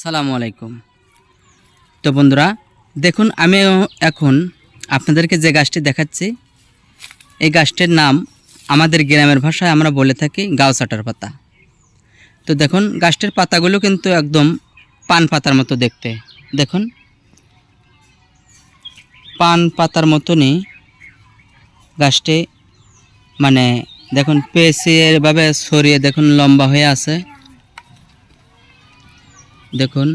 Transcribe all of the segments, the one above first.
সালামু আলাইকুম। তো বন্ধুরা, দেখুন আমি এখন আপনাদেরকে যে গাছটি দেখাচ্ছি, এই গাছটির নাম আমাদের গ্রামের ভাষায় আমরা বলে থাকি গাওসাটার পাতা। তো দেখুন, গাছটির পাতাগুলো কিন্তু একদম পান পাতার মতো দেখতে। দেখুন, পান পাতার মতনই গাছটি মানে দেখুন পেঁচিয়েভাবে সরিয়ে দেখুন, লম্বা হয়ে আছে। দেখুন।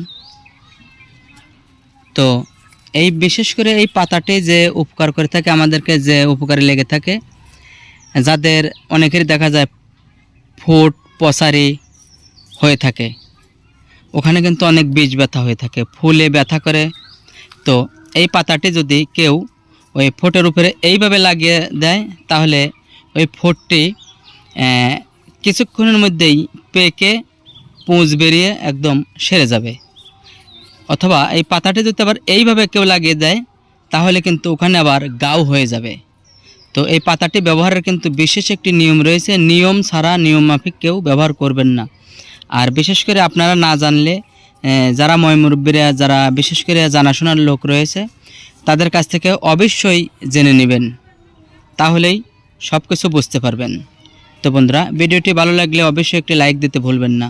তো এই বিশেষ করে এই পাতাটি যে উপকার করে থাকে, আমাদেরকে যে উপকারে লেগে থাকে, যাদের অনেকেরই দেখা যায় ফুট, পসারি হয়ে থাকে, ওখানে কিন্তু অনেক বীজ ব্যথা হয়ে থাকে, ফুলে ব্যথা করে। তো এই পাতাটি যদি কেউ ওই ফোটের উপরে এইভাবে লাগিয়ে দেয়, তাহলে ওই ফোটটি কিছুক্ষণের মধ্যেই পেকে পুঁজ বেরিয়ে একদম সেরে যাবে। অথবা এই পাতাটি যদি আবার এইভাবে কেউ লাগিয়ে দেয়, তাহলে কিন্তু ওখানে আবার গাও হয়ে যাবে। তো এই পাতাটি ব্যবহারের কিন্তু বিশেষ একটি নিয়ম রয়েছে, নিয়ম ছাড়া নিয়ম মাফিক কেউ ব্যবহার করবেন না। আর বিশেষ করে আপনারা না জানলে যারা ময়মুরব্বীরা যারা বিশেষ করে জানাশোনার লোক রয়েছে, তাদের কাছ থেকে অবশ্যই জেনে নেবেন। তাহলেই সব কিছু বুঝতে পারবেন। তো বন্ধুরা, ভিডিওটি ভালো লাগলে অবশ্যই একটি লাইক দিতে ভুলবেন না।